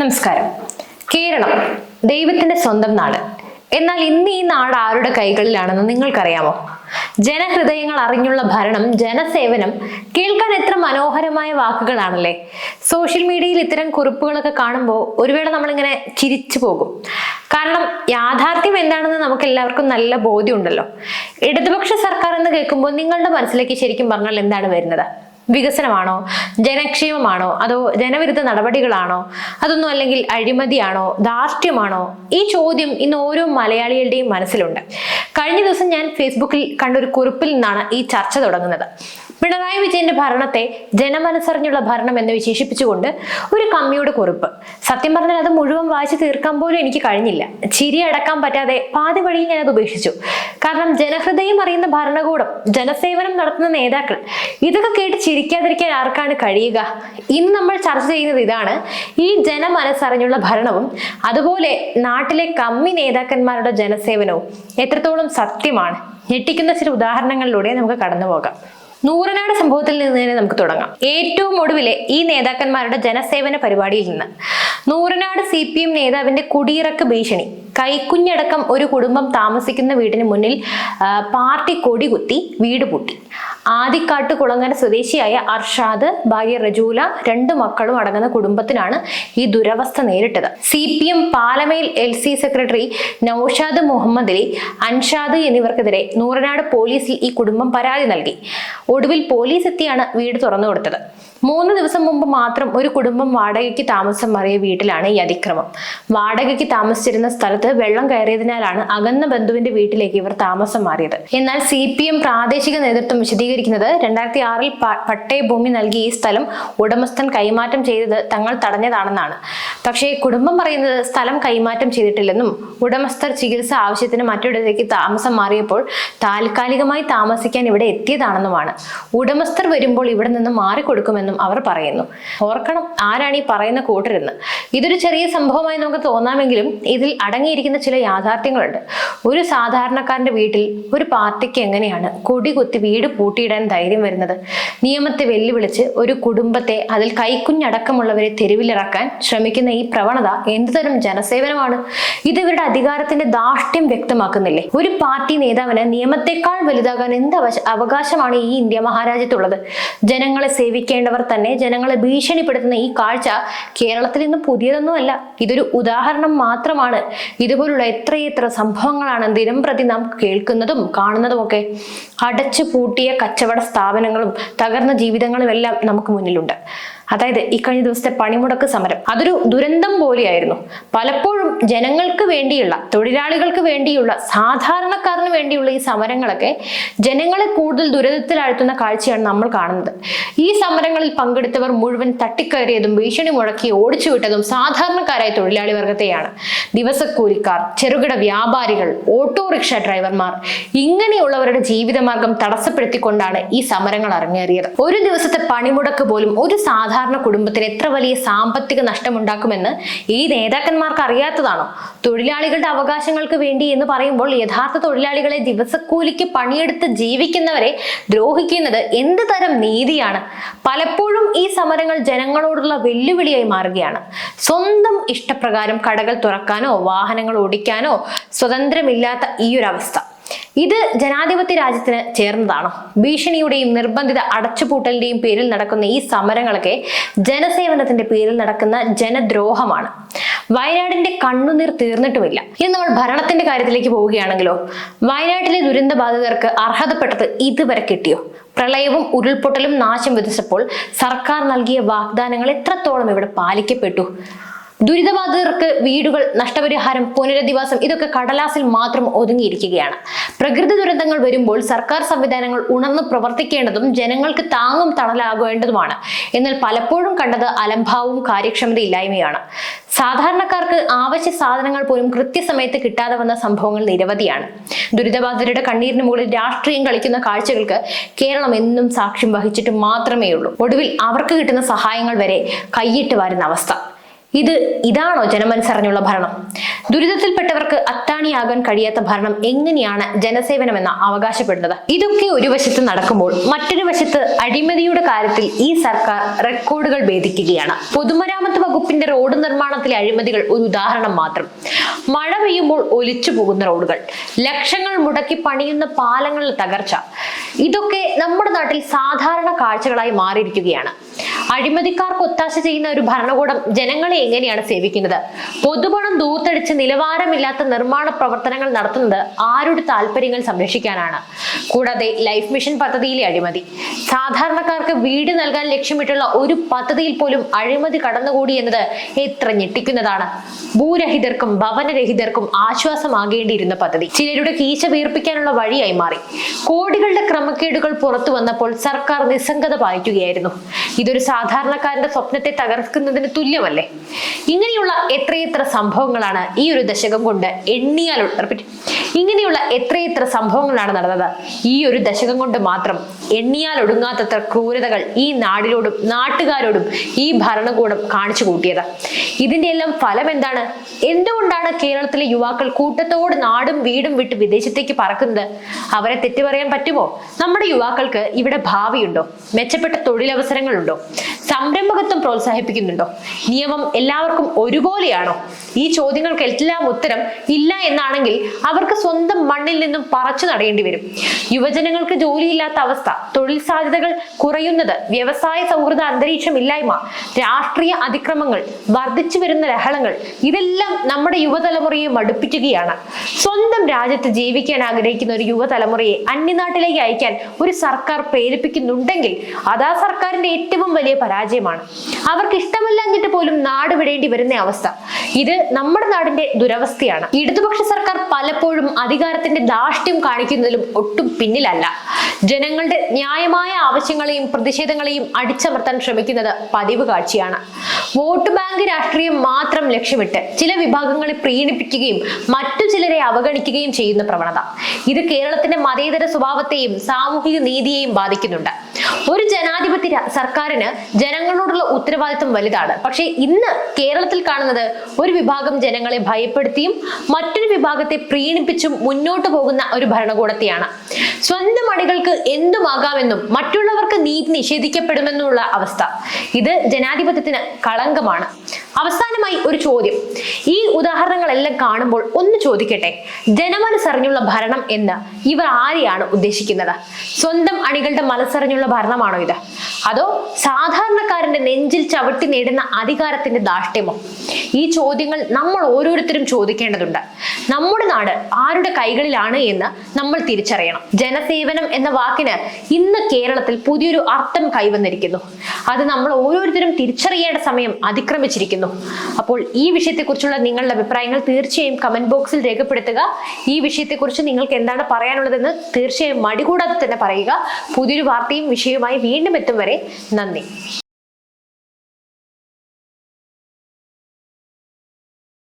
നമസ്കാരം. കേരളം ദൈവത്തിന്റെ സ്വന്തം നാട്. എന്നാൽ ഇന്ന് ഈ നാട് ആരുടെ കൈകളിലാണെന്ന് നിങ്ങൾക്കറിയാമോ? ജനഹൃദയങ്ങൾ അറിഞ്ഞുള്ള ഭരണം ജനസേവനം കേൾക്കാൻ എത്ര മനോഹരമായ വാക്കുകളാണല്ലേ? സോഷ്യൽ മീഡിയയിൽ ഇത്തരം കുറിപ്പുകളൊക്കെ കാണുമ്പോൾ ഒരുവേള നമ്മളിങ്ങനെ ചിരിച്ചു പോകും. കാരണം യാഥാർത്ഥ്യം എന്താണെന്ന് നമുക്ക് എല്ലാവർക്കും നല്ല ബോധ്യമുണ്ടല്ലോ. ഇടതുപക്ഷ സർക്കാർ എന്ന് കേൾക്കുമ്പോൾ നിങ്ങളുടെ മനസ്സിലേക്ക് ശരിക്കും പറഞ്ഞാൽ എന്താണ് വരുന്നത്? വികസനമാണോ? ജനക്ഷേമമാണോ? അതോ ജനവിരുദ്ധ നടപടികളാണോ? അതൊന്നും അല്ലെങ്കിൽ അഴിമതിയാണോ? ധാർഷ്ട്യമാണോ? ഈ ചോദ്യം ഇന്ന് ഓരോ മലയാളികളുടെയും മനസ്സിലുണ്ട്. കഴിഞ്ഞ ദിവസം ഞാൻ ഫേസ്ബുക്കിൽ കണ്ട ഒരു കുറിപ്പിൽ നിന്നാണ് ഈ ചർച്ച തുടങ്ങുന്നത്. പിണറായി വിജയന്റെ ഭരണത്തെ ജനമനസ്സറിഞ്ഞുള്ള ഭരണം എന്ന് വിശേഷിപ്പിച്ചുകൊണ്ട് ഒരു കമ്മിയുടെ കുറിപ്പ്. സത്യം പറഞ്ഞാൽ അത് മുഴുവൻ വായിച്ചു തീർക്കാൻ പോലും എനിക്ക് കഴിഞ്ഞില്ല. ചിരി അടക്കാൻ പറ്റാതെ പാതി വഴിയിൽ ഞാൻ അത് ഉപേക്ഷിച്ചു. കാരണം ജനഹൃദയം അറിയുന്ന ഭരണകൂടം ജനസേവനം നടത്തുന്ന നേതാക്കൾ ഇതൊക്കെ കേട്ട് ചിരിക്കാതിരിക്കാൻ ആർക്കാണ് കഴിയുക? ഇന്ന് നമ്മൾ ചർച്ച ചെയ്യുന്നത് ഇതാണ്. ഈ ജനമനസ്സറിഞ്ഞുള്ള ഭരണവും അതുപോലെ നാട്ടിലെ കമ്മി നേതാക്കന്മാരുടെ ജനസേവനവും എത്രത്തോളം സത്യമാണ്? ഞെട്ടിക്കുന്ന ചില ഉദാഹരണങ്ങളിലൂടെ നമുക്ക് കടന്നു പോകാം നൂറനാട് സംഭവത്തിൽ നിന്ന് തന്നെ നമുക്ക് തുടങ്ങാം. ഏറ്റവും ഒടുവിലെ ഈ നേതാക്കന്മാരുടെ ജനസേവന പരിപാടിയിൽ നിന്ന്. നൂറനാട് സി പി എം നേതാവിന്റെ കുടിയിറക്ക് ഭീഷണി. കൈക്കുഞ്ഞടക്കം ഒരു കുടുംബം താമസിക്കുന്ന വീടിന് മുന്നിൽ പാർട്ടി കൊടി കുത്തി വീട് പൂട്ടി. ആദിക്കാട്ട് കുളങ്ങര സ്വദേശിയായ അർഷാദ് ഭാര്യ റജൂല രണ്ടു മക്കളും അടങ്ങുന്ന കുടുംബത്തിനാണ് ഈ ദുരവസ്ഥ നേരിട്ടത്. C P M Palamel L C secretary Noushad Muhammad Ali Anshad എന്നിവർക്കെതിരെ Nooranad പോലീസിൽ ഈ കുടുംബം പരാതി നൽകി. ഒടുവിൽ പോലീസ് എത്തിയാണ് വീട് തുറന്നു കൊടുത്തത് മൂന്ന് ദിവസം മുമ്പ് മാത്രം ഒരു കുടുംബം വാടകയ്ക്ക് താമസം മാറിയ വീട്ടിലാണ് ഈ അതിക്രമം. വാടകയ്ക്ക് താമസിച്ചിരുന്ന സ്ഥലത്ത് വെള്ളം കയറിയതിനാലാണ് അകന്ന ബന്ധുവിന്റെ വീട്ടിലേക്ക് ഇവർ താമസം മാറിയത്. എന്നാൽ സി പി എം പ്രാദേശിക നേതൃത്വം വിശദീകരിക്കുന്നത് രണ്ടായിരത്തി ആറിൽ പട്ടയ ഭൂമി നൽകി ഈ സ്ഥലം ഉടമസ്ഥൻ കൈമാറ്റം ചെയ്തത് തങ്ങൾ തടഞ്ഞതാണെന്നാണ്. പക്ഷേ കുടുംബം പറയുന്നത് സ്ഥലം കൈമാറ്റം ചെയ്തിട്ടില്ലെന്നും ഉടമസ്ഥർ ചികിത്സ ആവശ്യത്തിന് മറ്റൊരിടത്തേക്ക് താമസം മാറിയപ്പോൾ താൽക്കാലികമായി താമസിക്കാൻ ഇവിടെ എത്തിയതാണെന്നുമാണ്. ഉടമസ്ഥർ വരുമ്പോൾ ഇവിടെ നിന്ന് മാറിക്കൊടുക്കുമെന്നും അവർ പറയുന്നു. ഓർക്കണം ആരാണ് ഈ പറയുന്ന കൂട്ടരെന്ന്. ഇതൊരു ചെറിയ സംഭവമായി നമുക്ക് തോന്നാമെങ്കിലും ഇതിൽ അടങ്ങിയിരിക്കുന്ന ചില യാഥാർത്ഥ്യങ്ങളുണ്ട്. ഒരു സാധാരണക്കാരന്റെ വീട്ടിൽ ഒരു പാർട്ടിക്ക് എങ്ങനെയാണ് കൊടി കുത്തി വീട് പൂട്ടിയിടാൻ ധൈര്യം വരുന്നത്? നിയമത്തെ വെല്ലുവിളിച്ച് ഒരു കുടുംബത്തെ അതിൽ കൈക്കുഞ്ഞടക്കമുള്ളവരെ തെരുവിലിറക്കാൻ ശ്രമിക്കുന്ന ഈ പ്രവണത എന്തുതരം ജനസേവനമാണ്? ഇത് ഇവരുടെ അധികാരത്തിന്റെ ദാഷ്ട്യം വ്യക്തമാക്കുന്നില്ലേ? ഒരു പാർട്ടി നേതാവിന് നിയമത്തെക്കാൾ വലുതാകാൻ എന്ത് അവകാശമാണ് ഈ ഇന്ത്യ മഹാരാജ്യത്തുള്ളത്? ജനങ്ങളെ സേവിക്കേണ്ടവർ തന്നെ ജനങ്ങളെ ഭീഷണിപ്പെടുത്തുന്ന ഈ കാഴ്ച കേരളത്തിൽ ഇന്ന് പുതിയതൊന്നുമല്ല. ഇതൊരു ഉദാഹരണം മാത്രമാണ്. ഇതുപോലുള്ള എത്രയെത്ര സംഭവങ്ങളാണ് ദിനം പ്രതി നാം കേൾക്കുന്നതും കാണുന്നതുമൊക്കെ അടച്ചു പൂട്ടിയ കച്ചവട സ്ഥാപനങ്ങളും തകർന്ന ജീവിതങ്ങളും എല്ലാം നമുക്ക് മുന്നിലുണ്ട്. അതായത് ഈ കഴിഞ്ഞ ദിവസത്തെ പണിമുടക്ക് സമരം അതൊരു ദുരന്തം പോലെയായിരുന്നു. പലപ്പോഴും ജനങ്ങൾക്ക് വേണ്ടിയുള്ള തൊഴിലാളികൾക്ക് വേണ്ടിയുള്ള സാധാരണക്കാരന് വേണ്ടിയുള്ള ഈ സമരങ്ങളൊക്കെ ജനങ്ങളെ കൂടുതൽ ദുരിതത്തിലാഴ്ത്തുന്ന കാഴ്ചയാണ് നമ്മൾ കാണുന്നത്. ഈ സമരങ്ങളിൽ പങ്കെടുത്തവർ മുഴുവൻ തട്ടിക്കയറിയതും ഭീഷണി മുഴക്കി ഓടിച്ചുവിട്ടതും സാധാരണക്കാരായ തൊഴിലാളി വർഗത്തെയാണ്. ദിവസക്കൂലിക്കാർ ചെറുകിട വ്യാപാരികൾ ഓട്ടോറിക്ഷ ഡ്രൈവർമാർ ഇങ്ങനെയുള്ളവരുടെ ജീവിതമാർഗം തടസ്സപ്പെടുത്തിക്കൊണ്ടാണ് ഈ സമരങ്ങൾ അരങ്ങേറിയത്. ഒരു ദിവസത്തെ പണിമുടക്ക് പോലും ഒരു സാധാരണ കുടുംബത്തിന് എത്ര വലിയ സാമ്പത്തിക നഷ്ടമുണ്ടാക്കുമെന്ന് ഈ നേതാക്കന്മാർക്ക് അറിയാത്തതാണോ? തൊഴിലാളികളുടെ അവകാശങ്ങൾക്ക് വേണ്ടി എന്ന് പറയുമ്പോൾ യഥാർത്ഥ തൊഴിലാളികളെ ദിവസക്കൂലിക്ക് പണിയെടുത്ത് ജീവിക്കുന്നവരെ ദ്രോഹിക്കുന്നത് എന്ത് തരം നീതിയാണ്? പലപ്പോഴും ഈ സമരങ്ങൾ ജനങ്ങളോടുള്ള വെല്ലുവിളിയായി മാറുകയാണ്. സ്വന്തം ഇഷ്ടപ്രകാരം കടകൾ തുറക്കാനോ വാഹനങ്ങൾ ഓടിക്കാനോ സ്വതന്ത്രമില്ലാത്ത ഈ ഒരു അവസ്ഥ. ഇത് ജനാധിപത്യ രാജ്യത്തിന് ചേർന്നതാണോ. ഭീഷണിയുടെയും നിർബന്ധിത അടച്ചുപൂട്ടലിന്റെയും പേരിൽ നടക്കുന്ന ഈ സമരങ്ങളൊക്കെ ജനസേവനത്തിന്റെ പേരിൽ നടക്കുന്ന ജനദ്രോഹമാണ്. വയനാടിന്റെ കണ്ണുനീർ തീർന്നിട്ടുമില്ല. ഇനി നമ്മൾ ഭരണത്തിന്റെ കാര്യത്തിലേക്ക് പോവുകയാണെങ്കിലോ വയനാട്ടിലെ ദുരന്ത ബാധിതർക്ക് അർഹതപ്പെട്ടത് ഇതുവരെ കിട്ടിയോ? പ്രളയവും ഉരുൾപൊട്ടലും നാശം വിധിച്ചപ്പോൾ സർക്കാർ നൽകിയ വാഗ്ദാനങ്ങൾ എത്രത്തോളം ഇവിടെ പാലിക്കപ്പെട്ടു? ദുരിതബാധിതർക്ക് വീടുകൾ നഷ്ടപരിഹാരം പുനരധിവാസം ഇതൊക്കെ കടലാസിൽ മാത്രം ഒതുങ്ങിയിരിക്കുകയാണ്. പ്രകൃതി ദുരന്തങ്ങൾ വരുമ്പോൾ സർക്കാർ സംവിധാനങ്ങൾ ഉണർന്ന് പ്രവർത്തിക്കേണ്ടതും ജനങ്ങൾക്ക് താങ്ങും തണലാകേണ്ടതുമാണ്. എന്നാൽ പലപ്പോഴും കണ്ടത് അലംഭാവവും കാര്യക്ഷമതയില്ലായ്മയാണ്. സാധാരണക്കാർക്ക് ആവശ്യ സാധനങ്ങൾ പോലും കൃത്യസമയത്ത് കിട്ടാതെ വന്ന സംഭവങ്ങൾ നിരവധിയാണ്. ദുരിതബാധിതരുടെ കണ്ണീരിന് മുകളിൽ രാഷ്ട്രീയം കളിക്കുന്ന കാഴ്ചകൾക്ക് കേരളം എന്നും സാക്ഷ്യം വഹിച്ചിട്ട് മാത്രമേ ഉള്ളൂ ഒടുവിൽ അവർക്ക് കിട്ടുന്ന സഹായങ്ങൾ വരെ കൈയിട്ട് വരുന്ന അവസ്ഥ. ഇത് ഇതാണോ ജനമനസ്സറിഞ്ഞുള്ള ഭരണം? ദുരിതത്തിൽപ്പെട്ടവർക്ക് അത്താണിയാകാൻ കഴിയാത്ത ഭരണം എങ്ങനെയാണ് ജനസേവനമെന്ന് അവകാശപ്പെടുന്നത്? ഇതൊക്കെ ഒരു വശത്ത് നടക്കുമ്പോൾ മറ്റൊരു വശത്ത് അഴിമതിയുടെ കാര്യത്തിൽ ഈ സർക്കാർ റെക്കോർഡുകൾ ഭേദിക്കുകയാണ്. പൊതുമരാമത്ത് വകുപ്പിന്റെ റോഡ് നിർമ്മാണത്തിലെ അഴിമതികൾ ഒരു ഉദാഹരണം മാത്രം. മഴ പെയ്യുമ്പോൾ ഒലിച്ചു പോകുന്ന റോഡുകൾ ലക്ഷങ്ങൾ മുടക്കി പണിയുന്ന പാലങ്ങളുടെ തകർച്ച. ഇതൊക്കെ നമ്മുടെ നാട്ടിൽ സാധാരണ കാഴ്ചകളായി മാറിയിരിക്കുകയാണ്. അഴിമതിക്കാർക്ക് ഒത്താശ ചെയ്യുന്ന ഒരു ഭരണകൂടം ജനങ്ങളെ എങ്ങനെയാണ് സേവിക്കുന്നത്? പൊതുപണം ദൂത്തടിച്ച് നിലവാരമില്ലാത്ത നിർമ്മാണ പ്രവർത്തനങ്ങൾ നടത്തുന്നത് ആരുടെ താല്പര്യങ്ങൾ സംരക്ഷിക്കാനാണ്? കൂടാതെ ലൈഫ് മിഷൻ പദ്ധതിയിലെ അഴിമതി. സാധാരണക്കാർക്ക് വീട് നൽകാൻ ലക്ഷ്യമിട്ടുള്ള ഒരു പദ്ധതിയിൽ പോലും അഴിമതി കടന്നുകൂടി എന്നത് എത്ര ഞെട്ടിക്കുന്നതാണ്? ഭൂരഹിതർക്കും ഭവനരഹിതർക്കും ആശ്വാസമാകേണ്ടിയിരുന്ന പദ്ധതി. ചിലരുടെ കീശ വീർപ്പിക്കാനുള്ള വഴിയായി മാറി. കോടികളുടെ ക്രമക്കേടുകൾ പുറത്തു വന്നപ്പോൾ സർക്കാർ നിസ്സംഗത പാലിക്കുകയായിരുന്നു. ഇതൊരു സാധാരണക്കാരന്റെ സ്വപ്നത്തെ തകർക്കുന്നതിന് തുല്യമല്ലേ? ഇങ്ങനെയുള്ള എത്രയെത്ര സംഭവങ്ങളാണ് ഈ ഒരു ദശകം കൊണ്ട് എണ്ണിയാൽ റിപ്പീറ്റ് ഇങ്ങനെയുള്ള എത്രയെത്ര സംഭവങ്ങളാണ് നടന്നത്? ഈ ഒരു ദശകം കൊണ്ട് മാത്രം എണ്ണിയാൽ ഒടുങ്ങാത്തത്ര ക്രൂരതകൾ ഈ നാടിനോടും നാട്ടുകാരോടും ഈ ഭരണകൂടം കാണിച്ചു കൂട്ടിയത്. ഇതിന്റെ എല്ലാം ഫലം എന്താണ്? എന്തുകൊണ്ടാണ് കേരളത്തിലെ യുവാക്കൾ കൂട്ടത്തോട് നാടും വീടും വിട്ട് വിദേശത്തേക്ക് പറക്കുന്നത്? അവരെ തെറ്റി പറയാൻ പറ്റുമോ? നമ്മുടെ യുവാക്കൾക്ക് ഇവിടെ ഭാവിയുണ്ടോ? മെച്ചപ്പെട്ട തൊഴിലവസരങ്ങളുണ്ടോ? സംരംഭകത്വം പ്രോത്സാഹിപ്പിക്കുന്നുണ്ടോ? നിയമം എല്ലാവർക്കും ഒരുപോലെയാണോ? ഈ ചോദ്യങ്ങൾക്ക് എല്ലാം ഉത്തരം ഇല്ല എന്നാണെങ്കിൽ അവർക്ക് സ്വന്തം മണ്ണിൽ നിന്നും പറച്ചു നടേണ്ടി വരും. യുവജനങ്ങൾക്ക് ജോലിയില്ലാത്ത അവസ്ഥ തൊഴിൽ സാധ്യതകൾ കുറയുന്നത് വ്യവസായ സൗഹൃദ അന്തരീക്ഷം ഇല്ലായ്മ രാഷ്ട്രീയ അതിക്രമങ്ങൾ വർദ്ധിച്ചു വരുന്ന ലഹളങ്ങൾ ഇതെല്ലാം നമ്മുടെ യുവതലമുറയെ മടുപ്പിക്കുകയാണ്. സ്വന്തം രാജ്യത്ത് ജീവിക്കാൻ ആഗ്രഹിക്കുന്ന ഒരു യുവതലമുറയെ അന്യനാട്ടിലേക്ക് അയക്കാൻ ഒരു സർക്കാർ പ്രേരിപ്പിക്കുന്നുണ്ടെങ്കിൽ അതാ സർക്കാരിന്റെ ഏറ്റവും വലിയ പരാജയമാണ്. അവർക്ക് ഇഷ്ടമല്ലാഞ്ഞിട്ട് പോലും നാട് വിടേണ്ടി വരുന്ന അവസ്ഥ. ഇത് നമ്മുടെ നാടിന്റെ ദുരവസ്ഥയാണ്. ഇടതുപക്ഷ സർക്കാർ പലപ്പോഴും അധികാരത്തിന്റെ ധാർഷ്ട്യം കാണിക്കുന്നതിലും ഒട്ടും പിന്നിലല്ല. ജനങ്ങളുടെ ന്യായമായ ആവശ്യങ്ങളെയും പ്രതിഷേധങ്ങളെയും അടിച്ചമർത്താൻ ശ്രമിക്കുന്നത് പതിവ് കാഴ്ചയാണ്. വോട്ട് ബാങ്ക് രാഷ്ട്രീയം മാത്രം ലക്ഷ്യമിട്ട് ചില വിഭാഗങ്ങളെ പ്രീണിപ്പിക്കുകയും മറ്റു ചിലരെ അവഗണിക്കുകയും ചെയ്യുന്ന പ്രവണത. ഇത് കേരളത്തിന്റെ മതേതര സ്വഭാവത്തെയും സാമൂഹിക നീതിയെയും ബാധിക്കുന്നുണ്ട്. ഒരു ജനാധിപത്യ സർക്കാരിന് ജനങ്ങളോടുള്ള ഉത്തരവാദിത്വം വലുതാണ്. പക്ഷേ ഇന്ന് കേരളത്തിൽ കാണുന്നത് ഒരു വിഭാഗം ജനങ്ങളെ ഭയപ്പെടുത്തിയും മറ്റൊരു വിഭാഗത്തെ പ്രീണിപ്പിച്ചും മുന്നോട്ട് പോകുന്ന ഒരു ഭരണകൂടത്തെയാണ്. സ്വന്തം അണികൾക്ക് എന്തുമാകാമെന്നും മറ്റുള്ളവർക്ക് നീതി നിഷേധിക്കപ്പെടുമെന്നുള്ള അവസ്ഥ. ഇത് ജനാധിപത്യത്തിന് കളങ്കമാണ്. അവസാനമായി ഒരു ചോദ്യം. ഈ ഉദാഹരണങ്ങളെല്ലാം കാണുമ്പോൾ ഒന്ന് ചോദിക്കട്ടെ ജനമനസ്സറിഞ്ഞുള്ള ഭരണം എന്ന് ഇവർ ആരെയാണ് ഉദ്ദേശിക്കുന്നത്? സ്വന്തം അണികളുടെ മനസ്സറിഞ്ഞുള്ള ഭരണമാണോ ഇത്? അതോ സാധാരണക്കാരന്റെ നെഞ്ചിൽ ചവിട്ടി നേടുന്ന അധികാരത്തിന്റെ ദാഷ്ട്യമോ ഈ ചോദ്യങ്ങൾ നമ്മൾ ഓരോരുത്തരും ചോദിക്കേണ്ടതുണ്ട്. നമ്മുടെ നാട് ആരുടെ കൈകളിലാണ് എന്ന് നമ്മൾ തിരിച്ചറിയണം. ജനസേവനം എന്ന വാക്കിന് ഇന്ന് കേരളത്തിൽ പുതിയൊരു അർത്ഥം കൈവന്നിരിക്കുന്നു. അത് നമ്മൾ ഓരോരുത്തരും തിരിച്ചറിയേണ്ട സമയം അതിക്രമിച്ചിരിക്കുന്നു. അപ്പോൾ ഈ വിഷയത്തെക്കുറിച്ചുള്ള നിങ്ങളുടെ അഭിപ്രായങ്ങൾ തീർച്ചയായും കമന്റ് ബോക്സിൽ രേഖപ്പെടുത്തുക. ഈ വിഷയത്തെക്കുറിച്ച് നിങ്ങൾക്ക് എന്താണ് പറയാനുള്ളതെന്ന് തീർച്ചയായും മടികൂടാതെ തന്നെ പറയുക. പുതിയൊരു വാർത്തയും വിഷയവുമായി വീണ്ടും എത്തും വരെ നന്ദി.